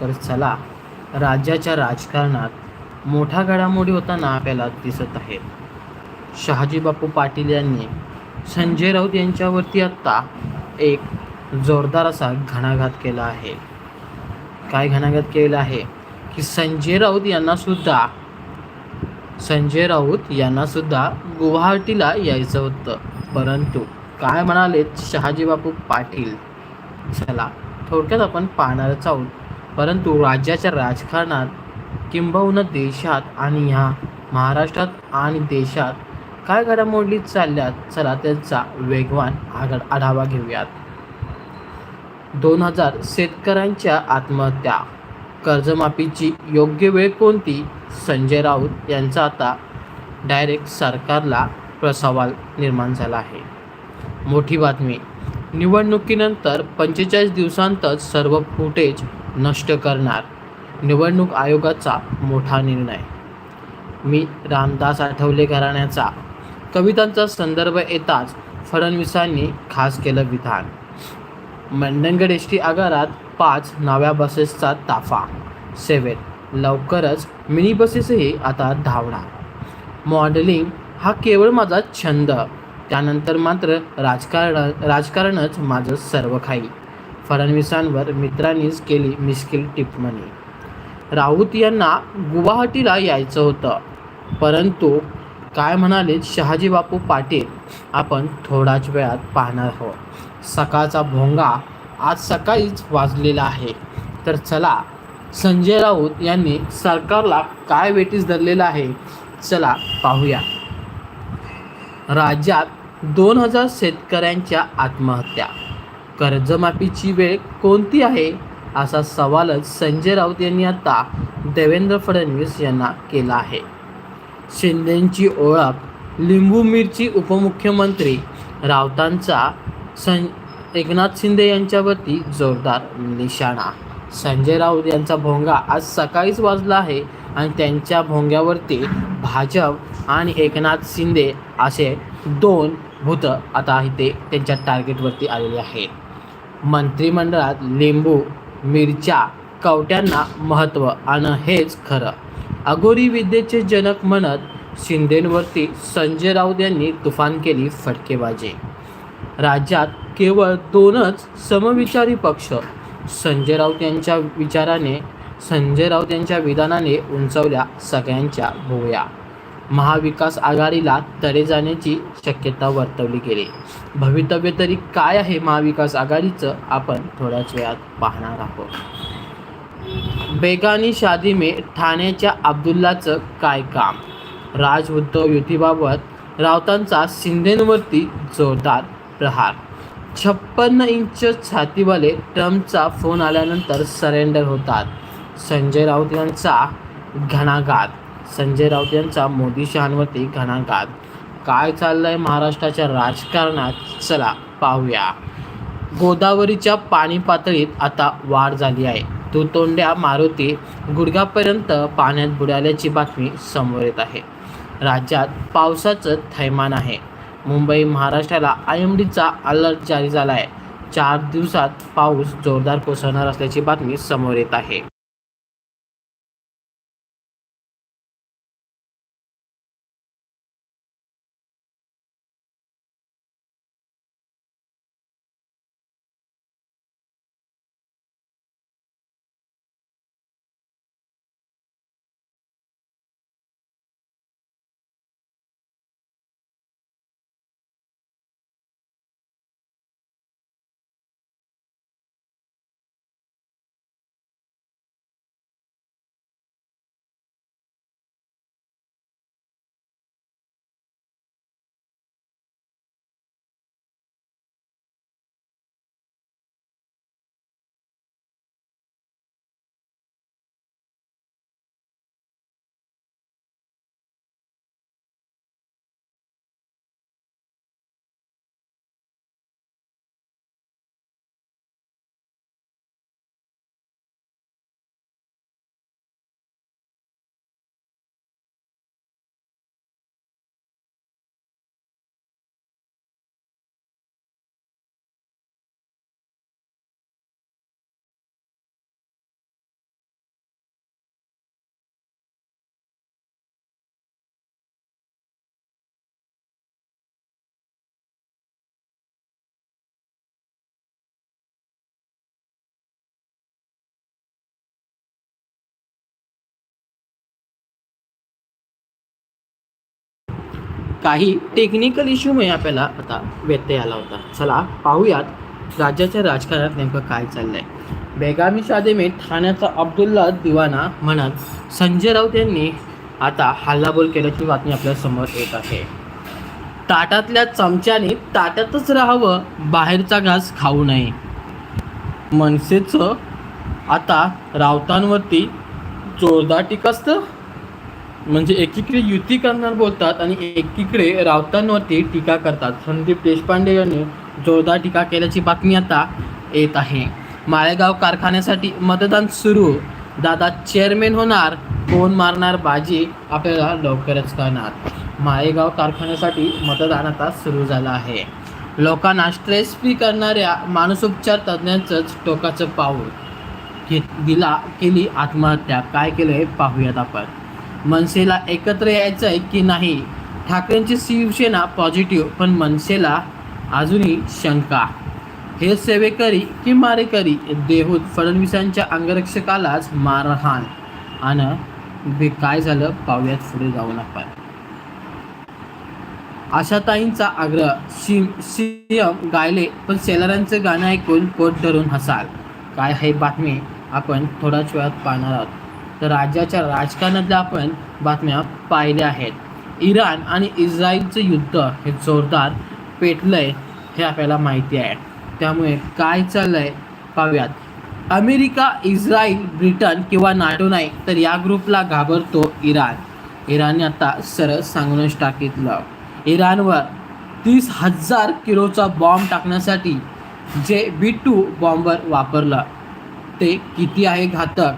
तर चला राज्याच्या राजकारणात मोठ्या घडामोडी होताना आपल्याला दिसत आहेत. शहाजी बापू पाटील यांनी संजय राऊत यांच्यावरती आत्ता एक जोरदार असा घणाघात केला आहे. काय घणाघात केलेला आहे? की संजय राऊत यांनासुद्धा संजय राऊत यांनासुद्धा गुवाहाटीला यायचं होतं. परंतु काय म्हणालेत शहाजी बापू पाटील? चला थोडक्यात आपण पाहणारच आहोत. परंतु राज्याच्या राजकारणात किंबहुना देशात आणि ह्या महाराष्ट्रात आणि देशात काय घडामोडी चालल्यात चला त्यांचा वेगवान आगड आढावा घेऊयात. दोन हजार शेतकऱ्यांच्या आत्महत्या. कर्जमाफीची योग्य वेळ कोणती? संजय राऊत यांचा आता डायरेक्ट सरकारला प्रसवाल निर्माण झाला आहे. मोठी बातमी. निवडणुकीनंतर पंचेचाळीस दिवसांतच सर्व फुटेज नष्ट करणार. निवडणूक आयोगाचा मोठा निर्णय. मी रामदास आठवले घराण्याचा. कवितांचा संदर्भ येताच फडणवीसांनी खास केलं विधान. मंडणगड एस टी आगारात पाच नव्या बसेसचा ताफा. सेवेत लवकरच मिनी बसेसही आता धावणार. मॉडेलिंग हा केवळ माझा छंद. त्यानंतर मात्र राजकारण राजकारणच माझं सर्व काही फडणवीसांवर मित्रांनीच केली मिस्किल टिप्पणी. राऊत यांना गुवाहाटीला यायचं होतं. परंतु काय म्हणाले शहाजी बापू पाटील? आपण थोड्याच वेळात पाहणार आहोत. सकाळचा भोंगा आज सकाळीच वाजलेला आहे. तर चला संजय राऊत यांनी सरकारला काय वेटीस धरलेलं आहे? चला पाहूया. राज्यात दोन हजार शेतकऱ्यांच्या आत्महत्या कर्जमाफीची वेळ कोणती आहे? असा सवालच संजय राऊत यांनी आता देवेंद्र फडणवीस यांना केला आहे. शिंदेंची ओळख लिंबू मिरची उपमुख्यमंत्री राऊतांचा सं एकनाथ शिंदे यांच्यावरती जोरदार निशाणा. संजय राऊत यांचा भोंगा आज सकाळीच वाजला आहे आणि त्यांच्या भोंग्यावरती भाजप आणि एकनाथ शिंदे असे दोन भूत आता इथे त्यांच्या टार्गेटवरती आलेले आहेत. मंत्रिमंडळात लिंबू मिरच्या कवट्यांना महत्त्व आणि हेच खरं. अघोरी विद्येचे जनक म्हणत शिंदेंवरती संजय राऊत यांनी तुफान केली फटकेबाजी राज्यात केवळ दोनच समविचारी पक्ष संजय राऊत यांच्या विचाराने संजय राऊत यांच्या विधानाने उंचवल्या सगळ्यांच्या भुवया. महाविकास आघाडीला तडे जाण्याची शक्यता वर्तवली गेली. भवितव्य तरी काय आहे महाविकास आघाडीचं? आपण थोड्याच वेळात पाहणार आहोत. बेगानी शादी मे ठाण्याच्या अब्दुल्लाचं काय काम? राज उद्धव युतीबाबत राऊतांचा शिंदेंवरती जोरदार प्रहार. छप्पन्न इंच छातीवाले ट्रम्पचा फोन आल्यानंतर सरेंडर होतात. संजय राऊत यांचा घणाघात. संजय राऊत यांचा मोदी शहांवरती घणाघात काय चाललंय महाराष्ट्राच्या राजकारणात? चला पाहूया. गोदावरीच्या पाणी पातळीत आता वाढ झाली आहे. दुतोंड्या मारुती गुडघापर्यंत पाण्यात बुडाल्याची बातमी समोर येत आहे. राज्यात पावसाचं थैमान आहे. मुंबई महाराष्ट्राला आय एम डीचा अलर्ट जारी झाला आहे चार दिवसात पाऊस जोरदार कोसळणार असल्याची बातमी समोर येत आहे. काही टेक्निकल इश्यूमुळे आपल्याला आता व्यत्यय आला होता. चला पाहूयात राज्याच्या राजकारणात नेमकं काय चाललंय. बेगामी शादेमे ठाण्याचा अब्दुल्ला दिवाना म्हणत संजय राऊत यांनी आता हल्लाबोल केल्याची बातमी आपल्यासमोर येत आहे. ताटातल्या चमच्याने ताटातच राहावं बाहेरचा घास खाऊ नये. मनसेचं आता राऊतांवरती जोरदार टीका असतं. म्हणजे एकीकडे युती करणार बोलतात आणि एकीकडे राऊतांवरती टीका करतात. संदीप देशपांडे यांनी जोरदार टीका केल्याची बातमी आता येत आहे. माळेगाव कारखान्यासाठी मतदान सुरू. दादा चेअरमॅन होणार कोण मारणार बाजी? आपल्याला लवकरच कळणार. माळेगाव कारखान्यासाठी मतदान आता सुरू झालं आहे. लोकांना स्ट्रेस फ्री करणाऱ्या मानसोपचार तज्ज्ञांचंच टोकाचं पाऊल. घे दिला केली आत्महत्या. काय केलं हे पाहूयात आपण. मनसेला एकत्र यायचं आहे की नाही? ठाकरेंची शिवसेना पॉझिटिव्ह पण मनसेला अजूनही शंका. हे सेवेकरी की मारेकरी? देहूत फडणवीसांच्या अंगरक्षकालाच मारहाण. आणि बे काय झालं? पाहुयात पुढे जाऊ नका. आशाताईंचा आग्रह. सी सीएम गायले पण सेलरांचं गाणं ऐकून पोट धरून हसाल. काय हे बातमी? आपण थोड्याच वेळात पाहणार आहोत. तर राज्याच्या राजकारणातल्या आपण बातम्या पाहिल्या आहेत. इराण आणि इस्रायलचं युद्ध हे जोरदार पेटलंय हे आपल्याला माहिती आहे. त्यामुळे काय चाललंय पाहूयात. अमेरिका इस्रायल ब्रिटन किंवा नाटो नाही तर या ग्रुपला घाबरतो इराण. इराणने आता सरळ सांगूनच टाकितलं. इराणवर तीस हजार किलोचा बॉम्ब टाकण्यासाठी जे बी टू बॉम्बर वापरलं. ते किती आहे घातक?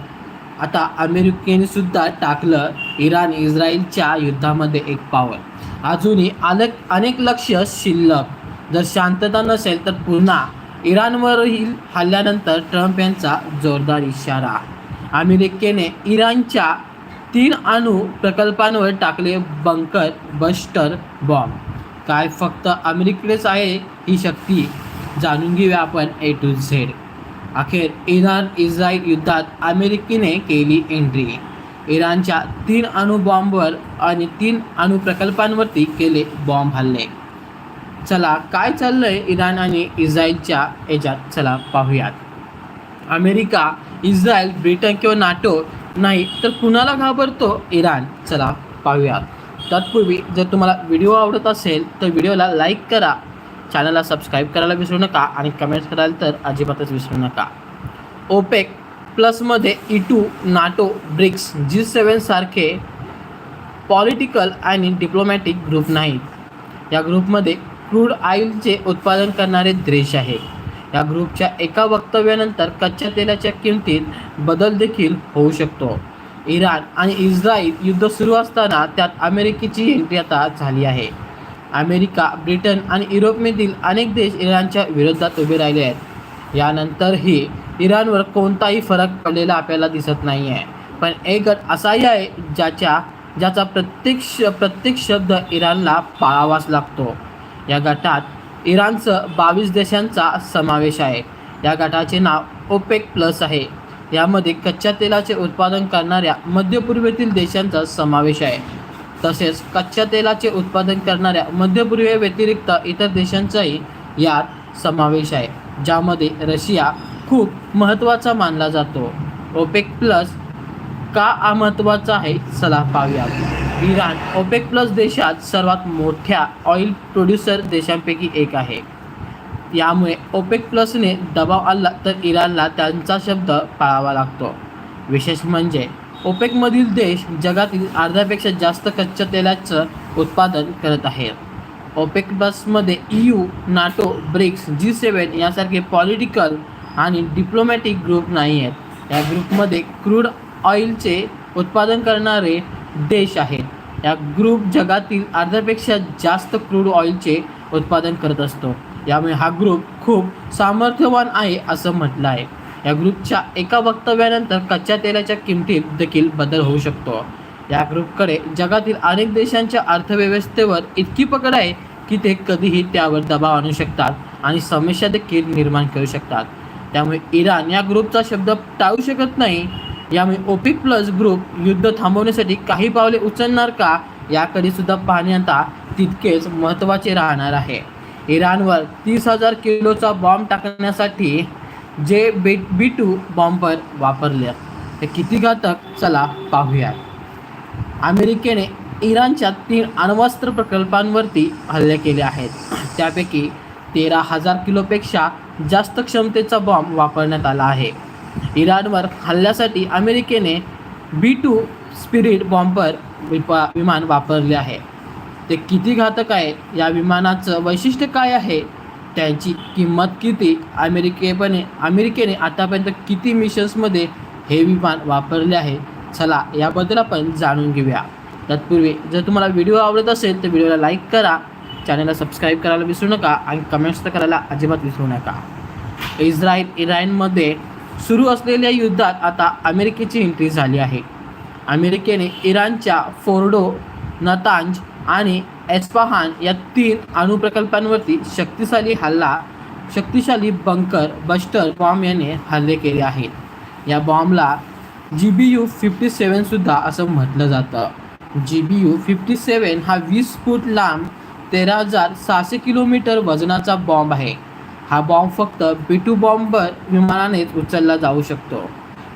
आता अमेरिकेने सुद्धा टाकलं इराण इस्रायलच्या युद्धामध्ये एक पावल अजूनही अनेक अनेक लक्ष शिल्लक. जर शांतता नसेल तर पुन्हा इराणवरील हल्ल्यानंतर ट्रम्प यांचा जोरदार इशारा. अमेरिकेने इराणच्या तीन अणु प्रकल्पांवर टाकले बंकर बस्टर बॉम्ब काय फक्त अमेरिकेच आहे ही शक्ती? जाणून घेऊया आपण ए टू झेड अखेर इराण इस्रायल युद्धात अमेरिकेने केली एंट्री. इराणच्या तीन अणुबॉम्बवर आणि तीन अणु प्रकल्पांवरती केले बॉम्ब हल्ले. चला काय चाललंय इराण आणि इस्रायलच्या याच्यात? चला पाहूयात. अमेरिका इस्रायल ब्रिटन किंवा नाटो नाही तर कुणाला घाबरतो इराण? चला पाहूयात. तत्पूर्वी जर तुम्हाला व्हिडिओ आवडत असेल तर व्हिडिओला लाईक करा चॅनलला सबस्क्राईब करायला विसरू नका आणि कमेंट्स करायला तर अजिबातच विसरू नका. OPEC प्लसमध्ये E two NATO BRICS G सेवनसारखे political आणि डिप्लोमॅटिक ग्रुप नाहीत. या ग्रुपमध्ये क्रूड ऑइलचे उत्पादन करणारे देश आहे. या ग्रुपच्या एका वक्तव्यानंतर कच्च्या तेलाच्या किमतीत बदल देखील होऊ शकतो. इराण आणि इस्रायल युद्ध सुरू असताना त्यात अमेरिकेची एंट्री आता झाली आहे. अमेरिका ब्रिटन आणि युरोपमधील अनेक देश इराणच्या विरोधात उभे राहिले आहेत. यानंतरही इराणवर कोणताही फरक पडलेला आपल्याला दिसत नाही आहे पण एक गट असाही आहे ज्याच्या ज्याचा प्रत्येक श प्रत्येक शब्द इराणला पाळावाच लागतो. या गटात इराणचं बावीस देशांचा समावेश आहे. या गटाचे नाव ओपेक प्लस आहे. यामध्ये कच्च्या तेलाचे उत्पादन करणाऱ्या मध्यपूर्वेतील देशांचा समावेश आहे. तसेच कच्च्या तेलाचे उत्पादन करणाऱ्या मध्य पूर्वेव्यतिरिक्त इतर देशांचाही यात समावेश आहे ज्यामध्ये रशिया खूप महत्त्वाचा मानला जातो. ओपेक प्लस का महत्त्वाचा आहे? सलाह पाहूया. इराण ओपेक प्लस देशात सर्वात मोठ्या ऑइल प्रोड्युसर देशांपैकी एक आहे. यामुळे ओपेक प्लसने दबाव आणला तर इराणला त्यांचा शब्द पाळावा लागतो. विशेष म्हणजे ओपेकमधील देश जगातील अर्ध्यापेक्षा जास्त कच्च्या तेलाचं उत्पादन करत आहेत OPEC प्लसमध्ये E U NATO BRICS G seven यासारखे पॉलिटिकल आणि डिप्लोमॅटिक ग्रुप नाही आहेत. या ग्रुपमध्ये क्रूड ऑइलचे उत्पादन करणारे देश आहेत. या ग्रुप जगातील अर्ध्यापेक्षा जास्त क्रूड ऑइलचे उत्पादन करत असतो. यामुळे हा ग्रुप खूप सामर्थ्यवान आहे असं म्हटलं आहे. या ग्रुपच्या एका वक्तव्यानंतर कच्च्या तेलाच्या किमतीत देखील बदल होऊ शकतो. या ग्रुपकडे जगातील अनेक देशांच्या अर्थव्यवस्थेवर इतकी पकड आहे की ते कधीही त्यावर दबाव आणू शकतात आणि समस्या देखील निर्माण करू शकतात. त्यामुळे इराण या ग्रुपचा शब्द टाळू शकत नाही. यामुळे ओपिक प्लस ग्रुप युद्ध थांबवण्यासाठी काही पावले उचलणार का? याकडे सुद्धा पाहणे आता तितकेच महत्त्वाचे राहणार आहे. इराणवर तीस हजार किलोचा बॉम्ब टाकण्यासाठी जे बेट बी टू बॉम्बर वापरले. ते किती घातक? चला पाहूया. अमेरिकेने इराणच्या तीन अण्वस्त्र प्रकल्पांवरती हल्ले केले आहेत. त्यापैकी तेरा हजार किलोपेक्षा जास्त क्षमतेचा बॉम्ब वापरण्यात आला आहे. इराणवर हल्ल्यासाठी अमेरिकेने बी टू स्पिरिट बॉम्बर विपा विमान वापरले आहे. ते किती घातक आहे या विमानाचं वैशिष्ट्य काय आहे? त्यांची किंमत किती अमेरिकेपणे अमेरिकेने आतापर्यंत किती मिशन्समध्ये हे विमान वापरले आहे? चला याबद्दल आपण जाणून घेऊया. तत्पूर्वी जर तुम्हाला व्हिडिओ आवडत असेल तर व्हिडिओला लाईक करा. चॅनलला सबस्क्राईब करायला विसरू नका आणि कमेंट्स तर करायला अजिबात विसरू नका. इस्रायल इराणमध्ये सुरू असलेल्या युद्धात आता अमेरिकेची एंट्री झाली आहे. अमेरिकेने इराणच्या फोर्डो नतांज आणि एस्पाहान या तीन अणुप्रकल्पांवरती शक्तिशाली हल्ला शक्तिशाली बंकर बस्टर बॉम्ब याने हल्ले केले आहेत. या बॉम्बला जी बी यू फिफ्टी सेवनसुद्धा असं म्हटलं जातं. जी बी यू फिफ्टी सेवन हा वीस फूट लांब तेरा हजार सहाशे किलोमीटर वजनाचा बॉम्ब आहे. हा बॉम्ब फक्त बी टू बॉम्बर विमानानेच उचलला जाऊ शकतो.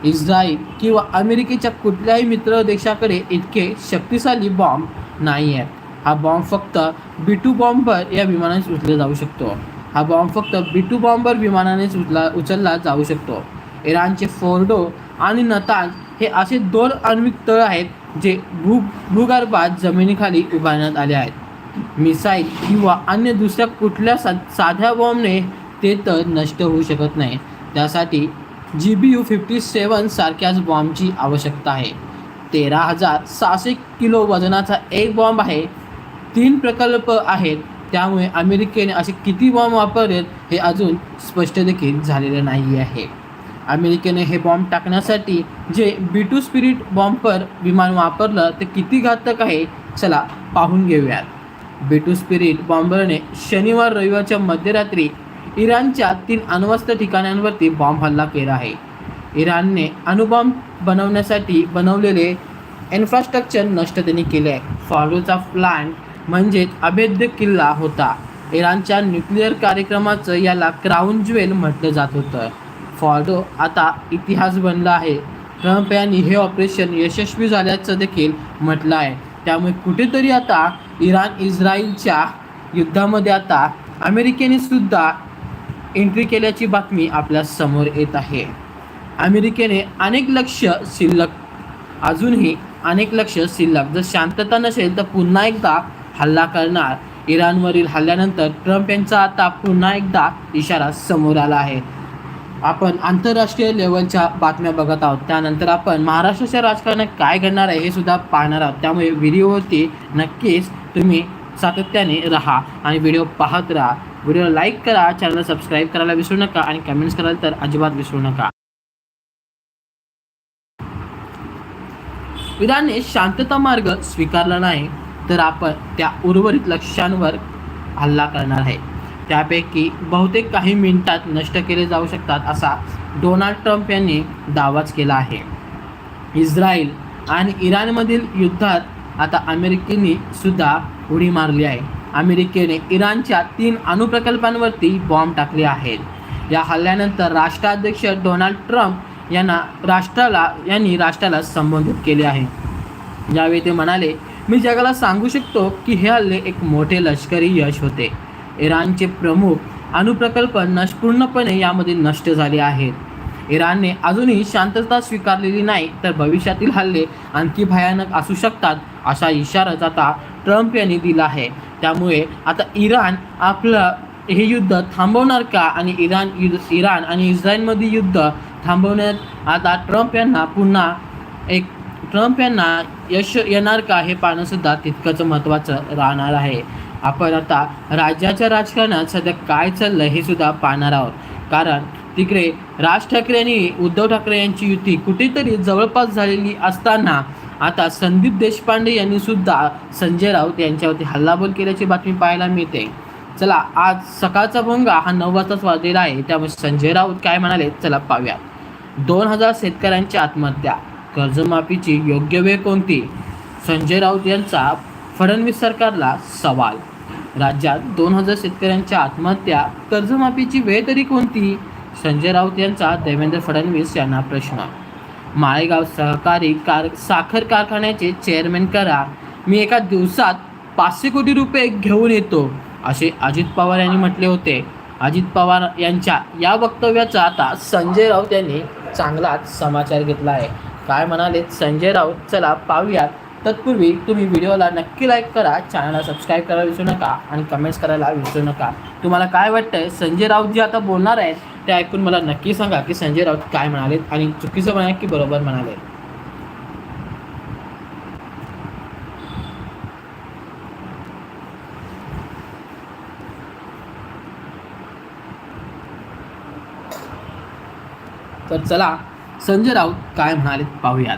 इस्रायल किंवा अमेरिकेच्या कुठल्याही मित्र देशाकडे इतके शक्तिशाली बॉम्ब नाही आहेत हा बॉम्ब फक्त बिटू बॉम्बर या विमानानेच उचलला जाऊ शकतो. हा बॉम्ब फक्त बिटू बॉम्बर विमानानेच उचला उचलला जाऊ शकतो. इराणचे फोर्डो आणि नताज हे असे दोन आण्विक तळ आहेत जे भू भूगर्भात जमिनीखाली उभारण्यात आले आहेत. मिसाईल किंवा अन्य दुसऱ्या कुठल्या सा साध्या बॉम्बने ते तर नष्ट होऊ शकत नाही. त्यासाठी जी बी यू फिफ्टी सेवन सारख्याच बॉम्बची आवश्यकता आहे. तेरा हजार सहाशे किलो वजनाचा एक बॉम्ब आहे. तीन प्रकल्प आहेत त्यामुळे अमेरिकेने असे किती बॉम्ब वापरलेत हे अजून स्पष्ट देखील झालेले नाही आहे. अमेरिकेने हे बॉम्ब टाकण्यासाठी जे बी टू स्पिरिट बॉम्बर विमान वापरलं ते किती घातक आहे चला पाहून घेऊयात. बी टू स्पिरिट बॉम्बरने शनिवार रविवारच्या मध्यरात्री इराणच्या तीन अण्वस्त्र ठिकाणांवरती बॉम्ब हल्ला केला आहे. इराणने अणुबॉम्ब बनवण्यासाठी बनवलेले इन्फ्रास्ट्रक्चर नष्ट त्यांनी केले आहे फॉलोचा प्लांट म्हणजेच अभेद्य किल्ला होता. इराणच्या न्यूक्लिअर कार्यक्रमाचं याला क्राऊन ज्वेल म्हटलं जात होतं. फॉर्डो आता इतिहास बनला आहे. ट्रम्प यांनी हे ऑपरेशन यशस्वी झाल्याचं देखील म्हटलं आहे. त्यामुळे कुठेतरी आता इराण इस्रायलच्या युद्धामध्ये आता अमेरिकेने सुद्धा एंट्री केल्याची बातमी आपल्यासमोर येत आहे. अमेरिकेने अनेक लक्ष शिल्लक अजूनही अनेक लक्ष शिल्लक. जर शांतता नसेल तर पुन्हा एकदा हल्ला करणार. इराणवरील हल्ल्यानंतर ट्रम्प यांचा आता पुन्हा एकदा इशारा समोर आला आहे. आपण आंतरराष्ट्रीय लेवलच्या बातम्या बघत आहोत. त्यानंतर आपण महाराष्ट्राच्या राजकारणात काय घडणार आहे हे सुद्धा पाहणार आहोत. त्यामुळे व्हिडिओवरती नक्कीच तुम्ही सातत्याने राहा आणि व्हिडिओ पाहत राहा. व्हिडिओ लाईक करा चॅनल सबस्क्राईब करायला विसरू नका आणि कमेंट्स करायला तर अजिबात विसरू नका. इराणने शांतता मार्ग स्वीकारला नाही. तर आपण त्या उर्वरित लक्ष्यांवर हल्ला करणार आहे. त्यापैकी बहुतेक काही मिनिटात नष्ट केले जाऊ शकतात असा डोनाल्ड ट्रम्प यांनी दावाच केला आहे. इस्रायल आणि इराणमधील युद्धात आता अमेरिकेने सुद्धा उडी मारली आहे. अमेरिकेने इराणच्या तीन अणुप्रकल्पांवरती बॉम्ब टाकले आहेत. या हल्ल्यानंतर राष्ट्राध्यक्ष डोनाल्ड ट्रम्प यांना राष्ट्राला यांनी राष्ट्राला संबोधित केले आहे. यावेळी ते म्हणाले मी जगाला सांगू शकतो की हे हल्ले एक मोठे लष्करी यश होते. इराणचे प्रमुख अणुप्रकल्प नश पूर्णपणे यामध्ये नष्ट झाले आहेत. इराणने अजूनही शांतता स्वीकारलेली नाही तर भविष्यातील हल्ले आणखी भयानक असू शकतात असा इशाराच आता ट्रम्प यांनी दिला आहे. त्यामुळे आता इराण आपलं हे युद्ध थांबवणार का आणि इराण युद्ध इराण आणि इस्रायलमध्ये युद्ध थांबवण्यात आता ट्रम्प यांना पुन्हा एक ट्रम्प यांना यश येणार का हे पाहणं सुद्धा तितकंच महत्त्वाचं राहणार आहे. आपण आता राज्याच्या राजकारणात सध्या काय चाललं हे सुद्धा पाहणार आहोत. कारण तिकडे राज ठाकरे आणि उद्धव ठाकरे यांची युती कुठेतरी जवळपास झालेली असताना आता संदीप देशपांडे यांनी सुद्धा संजय राऊत यांच्यावरती हल्लाबोल केल्याची बातमी पाहायला मिळते. चला आज सकाळचा भोंगा हा नऊ वाजताच वाजलेला आहे. त्यामुळे संजय राऊत काय म्हणाले? चला पाहूया. दोन हजार शेतकऱ्यांची आत्महत्या. कर्जमाफीची योग्य वेळ कोणती? संजय राऊत यांचा फडणवीस सरकारला सवाल. राज्यात दोन हजार शेतकऱ्यांच्या आत्महत्या कर्जमाफीची वेळ तरी कोणती? संजय राऊत यांचा देवेंद्र फडणवीस यांना प्रश्न. माळेगाव सहकारी कार साखर कारखान्याचे चेअरमॅन करा मी एका दिवसात पाचशे कोटी रुपये घेऊन येतो असे अजित पवार यांनी म्हटले होते. अजित पवार यांच्या या वक्तव्याचा आता संजय राऊत यांनी चांगलाच समाचार घेतला आहे. काय म्हणाले? संजय राऊत चला पाहूयात. तत्पूर्वी तुम्ही व्हिडिओला नक्की लाईक करा चॅनलला सबस्क्राईब करायला विसरू नका आणि कमेंट्स करायला विसरू नका. तुम्हाला काय वाटतंय? संजय राऊत जे आता बोलणार आहेत ते ऐकून मला नक्की सांगा की संजय राऊत काय म्हणालेत आणि चुकीचं म्हणा की बरोबर म्हणाले? तर चला संजय राऊत काय म्हणाले पाहूयात.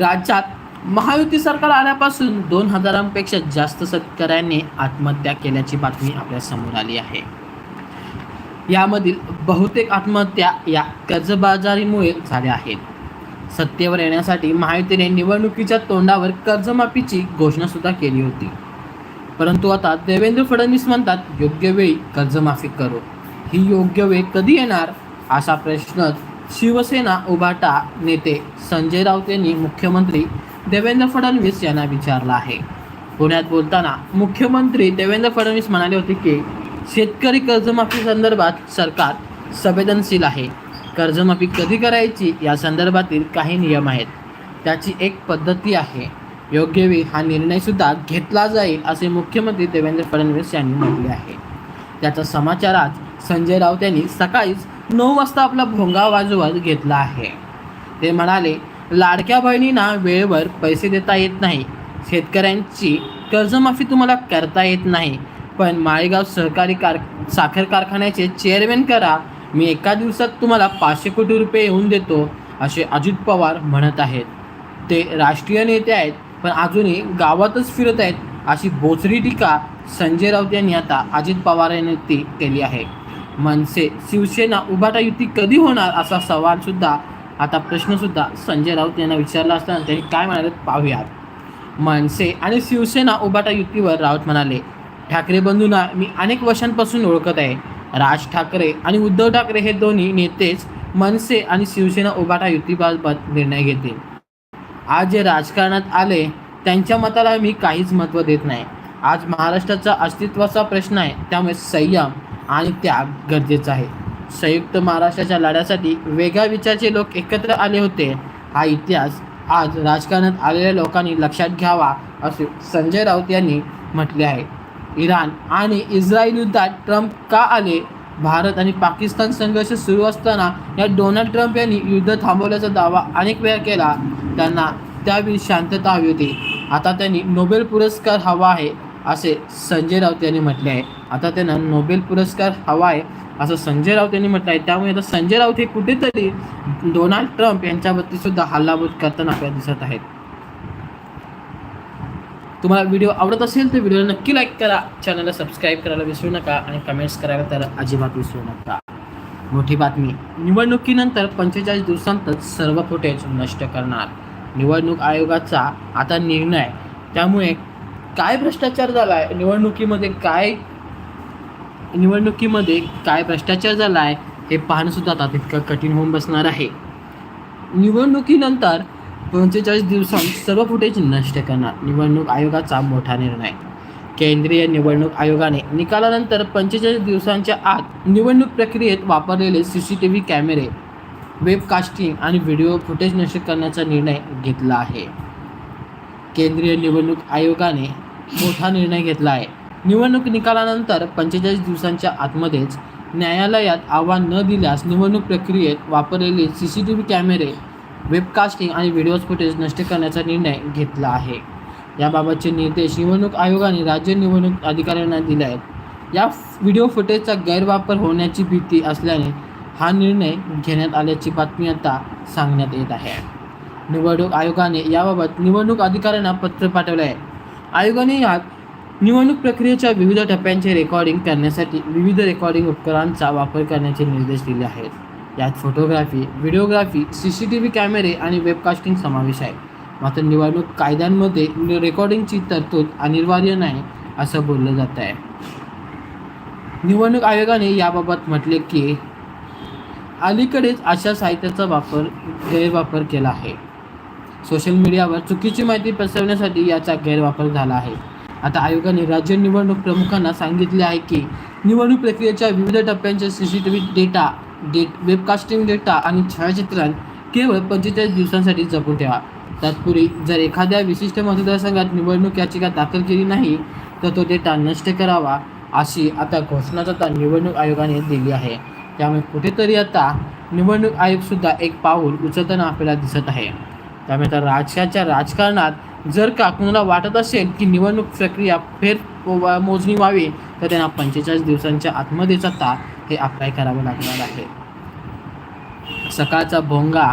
राज्यात महायुती सरकार आल्यापासून दोन हजारांपेक्षा जास्त शेतकऱ्यांनी आत्महत्या केल्याची बातमी आपल्यासमोर आली आहे. यामधील बहुतेक आत्महत्या या कर्जबाजारीमुळे झाल्या आहेत. सत्तेवर येण्यासाठी महायुतीने निवडणुकीच्या तोंडावर कर्जमाफीची घोषणा सुद्धा केली होती. परंतु आता देवेंद्र फडणवीस म्हणतात योग्य वेळी कर्जमाफी करू. ही योग्य वेळ कधी येणार? असा प्रश्न शिवसेना उभाटा नेते संजय राऊत यांनी मुख्यमंत्री देवेंद्र फडणवीस यांना विचारला आहे. पुण्यात बोलताना मुख्यमंत्री देवेंद्र फडणवीस म्हणाले होते की शेतकरी कर्जमाफी संदर्भात सरकार संवेदनशील आहे. कर्जमाफी कधी करायची या संदर्भातील काही नियम आहेत. त्याची एक पद्धती आहे. योग्य वेळी हा निर्णयसुद्धा घेतला जाईल असे मुख्यमंत्री देवेंद्र फडणवीस यांनी म्हटले आहे. त्याचा समाचार आज संजय राऊत यांनी सकाळीच नऊ वाजता आपला भोंगा वाजवत घेतला आहे. ते म्हणाले लाडक्या बहिणींना वेळेवर पैसे देता येत नाही. शेतकऱ्यांची कर्जमाफी तुम्हाला करता येत नाही. पण माळेगाव सहकारी कार साखर कारखान्याचे चेअरमॅन करा. मी एका दिवसात तुम्हाला पाचशे कोटी रुपये येऊन देतो असे अजित पवार म्हणत आहेत. ते राष्ट्रीय नेते आहेत पण अजूनही गावातच फिरत आहेत अशी बोचरी टीका संजय राऊत यांनी आता अजित पवार यांनी ती केली आहे. मनसे शिवसेना उभाटा युती कधी होणार असा सवाल सुद्धा आता प्रश्न सुद्धा संजय राऊत यांना विचारला असताना त्यांनी काय म्हणाले पाहूयात. मनसे आणि शिवसेना उभाटा युतीवर राऊत म्हणाले ठाकरे बंधूंना मी अनेक वर्षांपासून ओळखत आहे. राज ठाकरे आणि उद्धव ठाकरे हे दोन्ही नेतेच मनसे आणि शिवसेना उभाटा युतीबाबत निर्णय घेतील. आज जे राजकारणात आले त्यांच्या मताला मी काहीच महत्त्व देत नाही. आज महाराष्ट्राचा अस्तित्वाचा प्रश्न आहे त्यामुळे संयम आणि त्याग गरजेचा आहे. संयुक्त महाराष्ट्राच्या लढ्यासाठी वेगळ्या विचारचे लोक एकत्र आले होते. हा इतिहास आज राजकारणात आलेल्या लोकांनी लक्षात घ्यावा असे संजय राऊत यांनी म्हटले आहे. इराण आणि इस्रायल युद्धात ट्रम्प का आले? भारत आणि पाकिस्तान संघर्ष सुरू असताना या डोनाल्ड ट्रम्प यांनी युद्ध थांबवल्याचा दावा अनेक वेळा केला. त्यांना त्यावेळी शांतता हवी होती. आता त्यांनी नोबेल पुरस्कार हवा आहे. असे संजय राऊत यांनी म्हटले आहे. आता त्यांना नोबेल पुरस्कार हवा आहे असं संजय राऊत यांनी म्हटलं आहे. त्यामुळे आता संजय राऊत हे कुठेतरी डोनाल्ड ट्रम्प यांच्यावरती सुद्धा हल्लाबोल करताना आपल्याला दिसत आहेत. तुम्हाला व्हिडिओ आवडत असेल तर व्हिडिओला नक्की लाईक करा. चॅनलला सबस्क्राईब करायला विसरू नका आणि कमेंट्स करायला तर अजिबात विसरू नका. मोठी बातमी. निवडणुकीनंतर पंचेचाळीस दिवसांतच सर्व फुटेज नष्ट करणार. निवडणूक आयोगाचा आता निर्णय. त्यामुळे काय भ्रष्टाचार झाला आहे निवडणुकीमध्ये काय निवडणुकीमध्ये काय भ्रष्टाचार झाला आहे हे पाहणंसुद्धा आता तितकं कठीण होऊन बसणार आहे. निवडणुकीनंतर पंचेचाळीस दिवसांत सर्व फुटेज नष्ट करणार निवडणूक आयोगाचा मोठा निर्णय. केंद्रीय निवडणूक आयोगाने निकालानंतर पंचेचाळीस दिवसांच्या आत निवडणूक प्रक्रियेत वापरलेले सी सी टी व्ही कॅमेरे वेबकास्टिंग आणि व्हिडिओ फुटेज नष्ट करण्याचा निर्णय घेतला आहे. केंद्रीय निवडणूक आयोगाने मोठा निर्णय घेतला आहे. निवडणूक निकालानंतर पंचेचाळीस दिवसांच्या आतमध्येच न्यायालयात आव्हान न दिल्यास निवडणूक प्रक्रियेत वापरलेले सी सी टी व्ही कॅमेरे वेबकास्टिंग आणि व्हिडिओज फुटेज नष्ट करण्याचा निर्णय घेतला आहे. याबाबतचे निर्देश निवडणूक आयोगाने राज्य निवडणूक अधिकाऱ्यांना दिले आहेत. या व्हिडिओ फुटेजचा गैरवापर होण्याची भीती असल्याने हा निर्णय घेण्यात आल्याची बातमी आता सांगण्यात येत आहे. निवडणूक आयोगाने याबाबत निवडणूक अधिकाऱ्यांना पत्र पाठवले आहे. आयोगाने यात निवडणूक प्रक्रियेच्या विविध टप्प्यांचे रेकॉर्डिंग करण्यासाठी विविध रेकॉर्डिंग उपकरणांचा वापर करण्याचे निर्देश दिले आहेत. यात photography videography C C T V कॅमेरे आणि वेबकास्टिंग समावेश आहे. मात्र निवडणूक कायद्यांमध्ये रेकॉर्डिंगची तरतूद अनिवार्य नाही असं बोललं जात आहे. निवडणूक आयोगाने याबाबत म्हटले की अलीकडेच अशा साहित्याचा वापर गैरवापर केला आहे. सोशल मीडियावर चुकीची माहिती पसरवण्यासाठी याचा गैरवापर झाला आहे. आता आयोगाने राज्य निवडणूक प्रमुखांना सांगितले आहे की निवडणूक प्रक्रियेच्या विविध टप्प्यांचे C C T V data date webcasting data आणि छायाचित्रण केवळ पंचेचाळीस दिवसांसाठी जपून ठेवा. तत्पूर्वी जर एखाद्या विशिष्ट मतदारसंघात निवडणूक याचिका दाखल केली नाही तर तो डेटा नष्ट करावा अशी आता घोषणा आता निवडणूक आयोगाने दिली आहे. त्यामुळे कुठेतरी आता निवडणूक आयोगसुद्धा एक पाऊल उचलताना आपल्याला दिसत आहे. त्यामुळे आता राज्याच्या राजकारणात जर का कुणाला वाटत असेल की निवडणूक प्रक्रिया फेर मोजणी व्हावी तर त्यांना पंचेचाळीस दिवसांच्या आतमध्येच आता हे अप्लाय करावं लागणार आहे. सकाळचा भोंगा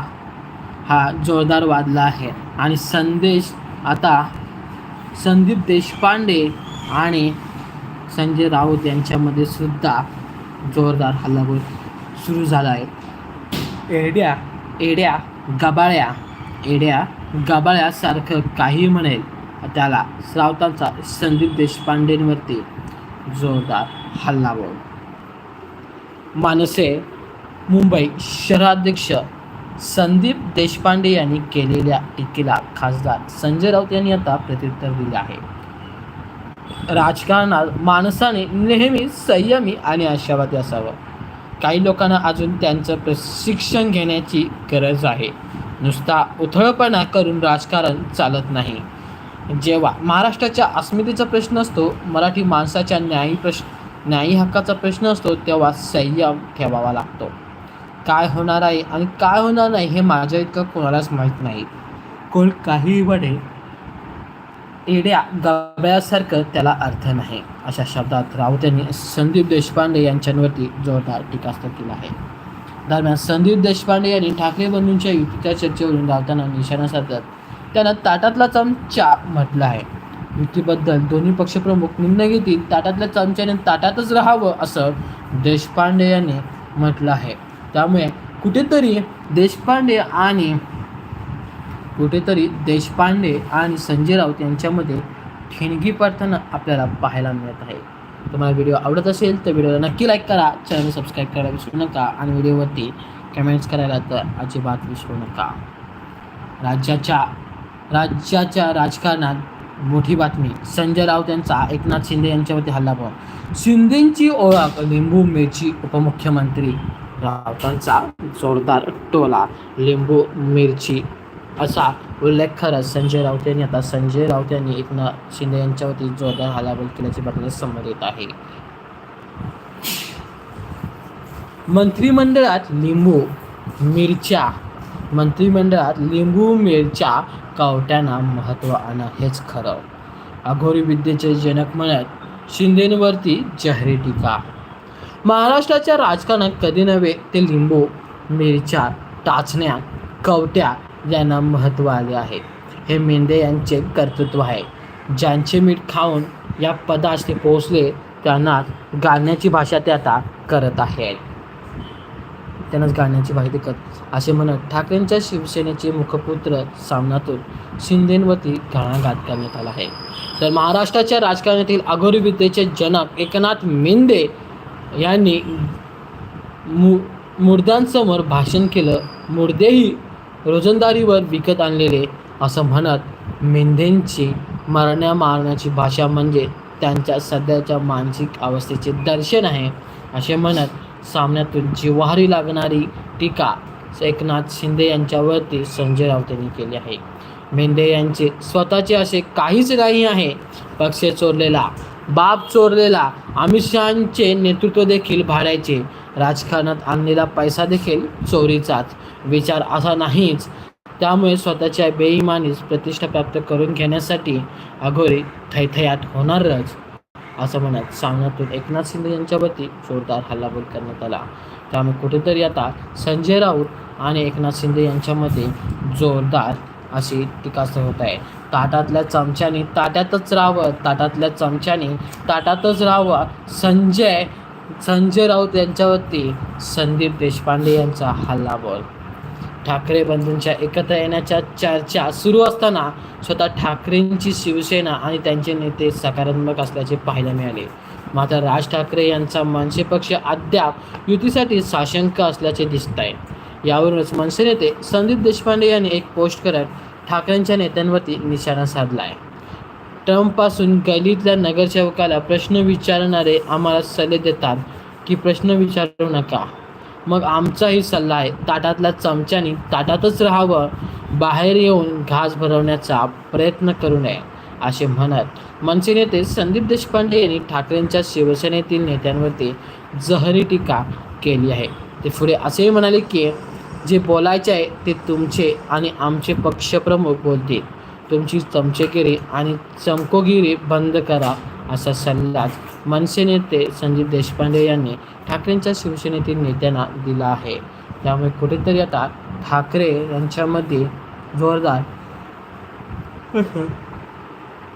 हा जोरदार वाजला आहे आणि संदेश आता संदीप देशपांडे आणि संजय राऊत यांच्यामध्ये सुद्धा जोरदार हल्लाबोल सुरू झाला आहे. एड्या एड्या गबाळ्या. एड्या गबाळ्यासारखं काही म्हणेल. त्याला श्रावतांचा संदीप देशपांडेंवरती जोरदार हल्लाबोल मानसे मुंबई शहराध्यक्ष संदीप देशपांडे यांनी केलेल्या टीकेला खासदार संजय राऊत यांनी आता प्रत्युत्तर दिले आहे. राजकारणात माणसाने नेहमी संयमी आणि आशावादी असावं. काही लोकांना अजून त्यांचं प्रशिक्षण घेण्याची गरज आहे. नुसता उथळपणा करून राजकारण चालत नाही. जेव्हा महाराष्ट्राच्या अस्मितेचा प्रश्न असतो मराठी माणसाच्या न्यायी प्रश्न न्यायी हक्काचा प्रश्न असतो तेव्हा संयम ठेवावा लागतो. काय होणार आहे आणि काय होणार नाही हे माझ्या इतकं कोणालाच माहीत नाही. कोण काही म्हणे एड्या गबळ्यासारखं त्याला अर्थ नाही. अशा शब्दात राऊत यांनी संदीप देशपांडे यांच्यावरती जोरदार टीकास्त्र केला आहे. दरम्यान संदीप देशपांडे यांनी ठाकरे बंधूंच्या युतीच्या चर्चेवरून गावताना निशाणा साधत त्यांना ताटातला चमचा म्हटलं आहे. युतीबद्दल दोन्ही पक्षप्रमुख निर्णय घेतील ताटातल्या चमच्याने ताटातच राहावं असं देशपांडे यांनी म्हटलं आहे. त्यामुळे कुठेतरी देशपांडे आणि कुठेतरी देशपांडे आणि संजय राऊत यांच्यामध्ये ठिणगी पडताना आपल्याला पाहायला मिळत आहे. तुम्हाला व्हिडिओ आवडत असेल तर व्हिडिओला नक्की लाईक करा. चॅनल सबस्क्राईब करायला विसरू नका. आणि व्हिडिओवरती कमेंट्स करायला तर अजिबात विसरू नका. राज्याच्या राज्याच्या राजकारणात मोठी बातमी. संजय राऊत यांचा एकनाथ शिंदे यांच्यावरती हल्लाबोल शिंदेंची ओळख लिंबू मिरची उपमुख्यमंत्री राऊतांचा जोरदार टोला. लिंबू मिरची असा उल्लेख करत संजय राऊत यांनी आता संजय राऊत यांनी एकनाथ शिंदे यांच्यावरती जोरदार हल्लाबोल केल्याची बातमी समोर येत आहे. मंत्रिमंडळात लिंबू मिरच्या मंत्रिमंडळात लिंबू मिरच्या कवट्यांना महत्त्व आणं हेच खरं. अघोरी विद्येचे जनक म्हणत शिंदेंवरती जाहीर टीका. महाराष्ट्राच्या राजकारणात कधी नव्हे ते लिंबू मिरच्या टाचण्या कवट्या यांना महत्त्व आले आहे. हे मेंढे यांचे कर्तृत्व आहे. ज्यांचे मीठ खाऊन या पदास ते पोहोचले त्यांना गाण्याची भाषा ते आता करत आहेत. त्यांनाच गाण्याची माहिती करत असे म्हणत ठाकरेंच्या शिवसेनेचे मुखपुत्र सामनातून शिंदेवती गाणं गात करण्यात आला आहे. तर महाराष्ट्राच्या राजकारणातील अघोरी विद्येचे जनक एकनाथ मेंदे यांनी मु मुर्द्यांसमोर भाषण केलं. मुर्देही रोजंदारीवर विकत आणलेले असं म्हणत मेंढेंची मरण्या मारण्याची भाषा म्हणजे त्यांच्या सध्याच्या मानसिक अवस्थेचे दर्शन आहे असे म्हणत सामन्यातून जिव्हारी लागणारी टीका एकनाथ शिंदे यांच्यावरती संजय राऊत यांनी केली आहे. मेंढे यांचे स्वतःचे असे काहीच नाही आहे. पक्ष चोरलेला बाप चोरलेला. अमित शहाचे नेतृत्व देखील भाड्याचे राजकारणात आणलेला पैसा देखील चोरीचाच. विचार असा नाहीच. त्यामुळे स्वतःच्या बेईमानीस प्रतिष्ठा प्राप्त करून घेण्यासाठी अघोरी थैथयात होणारच असं म्हणत सामन्यातून एकनाथ शिंदे यांच्यावरती जोरदार हल्लाबोल करण्यात आला. त्यामुळे कुठेतरी आता संजय राऊत आणि एकनाथ शिंदे यांच्यामध्ये जोरदार अशी टीकास्त्र होत आहे. ताटातल्या चमच्याने ताट्यातच राहावं ताटातल्या चमच्याने ताटातच राहावं. संजय संजय राऊत यांच्यावरती संदीप देशपांडे यांचा हल्ला बोल ठाकरे बंधूंच्या एकत्र येण्याच्या चर्चा सुरू असताना स्वतः ठाकरेंची शिवसेना आणि त्यांचे नेते सकारात्मक असल्याचे पाहायला मिळाले. मात्र राज ठाकरे यांचा मनसे पक्ष अद्याप युतीसाठी साशंक असल्याचे दिसत आहे यावरूनच मनसे नेते संदीप देशपांडे यांनी एक पोस्ट करत ठाकरेंच्या नेत्यांवरती निशाणा साधला आहे ट्रम्पपासून गल्लीतल्या नगरसेवकाला प्रश्न विचारणारे आम्हाला सल्ले देतात की प्रश्न विचारू नका. मग आमचाही सल्ला आहे ताटातल्या चमच्यानी ताटातच राहावं. बाहेर येऊन घास भरवण्याचा प्रयत्न करू नये असे म्हणत मनसे नेते संदीप देशपांडे यांनी ठाकरेंच्या शिवसेनेतील नेत्यांवरती जहरी टीका केली आहे. ते पुढे असेही म्हणाले की जे बोलायचे आहे ते तुमचे आणि आमचे पक्षप्रमुख बोलतील. तुमची चमचेगिरी आणि चमकोगिरी बंद करा असा सल्लाच मनसे नेते संदीप देशपांडे यांनी ठाकरेंच्या शिवसेनेतील नेत्यांना दिला आहे. त्यामुळे कुठेतरी आता ठाकरे यांच्यामध्ये जोरदार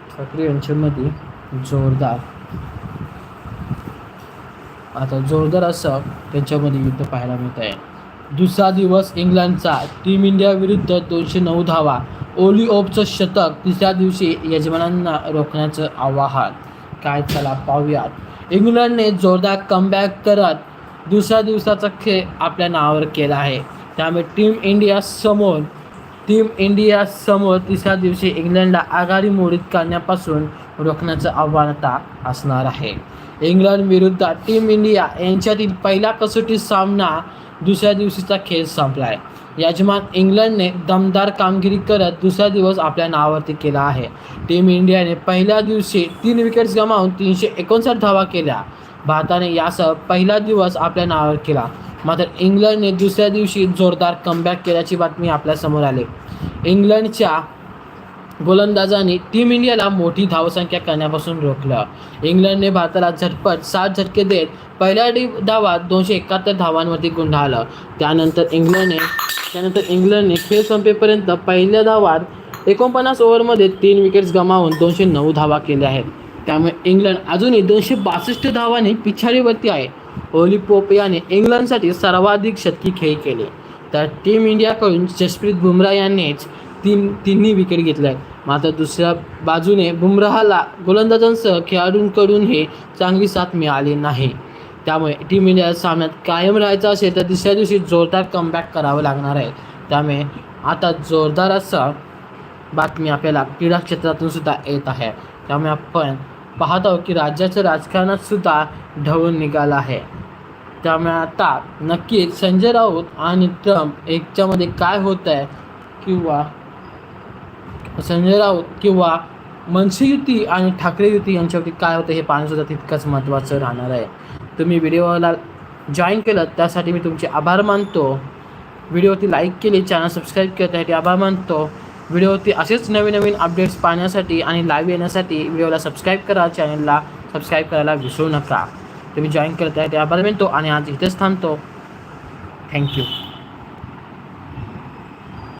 ठाकरे यांच्यामध्ये जोरदार आता जोरदार असं त्यांच्यामध्ये युद्ध पाहायला मिळत आहे दुसरा दिवस इंग्लंडचा. टीम इंडिया विरुद्ध दोनशे नऊ धावा. ओली ओपचं शतक तिसऱ्या दिवशी यजमानांना रोखण्याचं आवाहन. काय चला पाहूयात. इंग्लंडने जोरदार कमबॅक करत दुसऱ्या दिवसाचा खेळ आपल्या नावावर केला आहे. त्यामुळे टीम इंडिया समोर टीम इंडिया समोर तिसऱ्या दिवशी इंग्लंडला आघाडी मोडीत करण्यापासून रोखण्याचं आव्हान आता असणार आहे. इंग्लंड विरुद्ध टीम इंडिया यांच्यातील पहिला कसोटी सामना दुसऱ्या दिवशीचा खेळ संपला आहे यजमान इंग्लंडने दमदार कामगिरी करत दुसरा दिवस आपल्या नावावरती केला आहे. टीम इंडियाने पहिल्या दिवशी तीन विकेट्स गमावून तीनशे एकोणसाठ धावा केल्या. भारताने यासह पहिला दिवस आपल्या नावावर केला. मात्र इंग्लंडने दुसऱ्या दिवशी जोरदार कमबॅक केल्याची बातमी आपल्यासमोर आली. इंग्लंडच्या गोलंदाजांनी टीम इंडियाला मोठी धावसंख्या करण्यापासून रोखलं. इंग्लंडने भारताला झटपट सात झटके देत पहिल्या डी धावात दोनशे एकाहत्तर धावांवरती गुंडाळलं. त्यानंतर इंग्लंडने त्यानंतर इंग्लंडने खेळ संपेपर्यंत पहिल्या धावात एकोणपन्नास ओव्हरमध्ये तीन विकेट्स गमावून दोनशे नऊ धावा केल्या आहेत. त्यामुळे इंग्लंड अजूनही दोनशे बासष्ट धावांनी पिछाडीवरती आहे. ओली पोप याने इंग्लंडसाठी सर्वाधिक शतकी खेळी केले. तर टीम इंडियाकडून जसप्रीत बुमराह यांनीच तीन तिन्ही विकेट घेतल्या आहेत मात्र दुसऱ्या बाजूने बुमराहला गोलंदाजांसह खेळाडूंकडून हे चांगली साथ मिळाली नाही. त्यामुळे टीम इंडिया सामन्यात कायम राहायचं असेल तर दुसऱ्या दिवशी जोरदार कमबॅक करावं लागणार आहे. त्यामुळे आता जोरदार असं बातमी आपल्याला क्रीडा क्षेत्रातून सुद्धा येत आहे. त्यामुळे आपण पाहत आहोत की राज्याच्या राजकारणात सुद्धा ढवळून निघाला आहे. त्यामुळे आता नक्कीच संजय राऊत आणि ट्रम्प याच्यामध्ये काय होत आहे किंवा संजय राऊत किंवा मनसे युती आणि ठाकरे युती यांच्यावरती काय होतं हे पाहणंसुद्धा तितकंच महत्त्वाचं राहणार आहे. तुम्ही व्हिडिओला जॉईन केलं त्यासाठी मी तुमचे आभार मानतो. व्हिडिओवरती लाईक केली चॅनल सबस्क्राईब केलं त्यासाठी आभार मानतो. व्हिडिओवरती असेच नवीन नवीन अपडेट्स पाहण्यासाठी आणि लाईव्ह येण्यासाठी व्हिडिओला सबस्क्राईब करा चॅनलला सबस्क्राईब करायला विसरू नका. तुम्ही जॉईन केलं त्यासाठी आभार मानतो आणि आज इथेच थांबतो. थँक्यू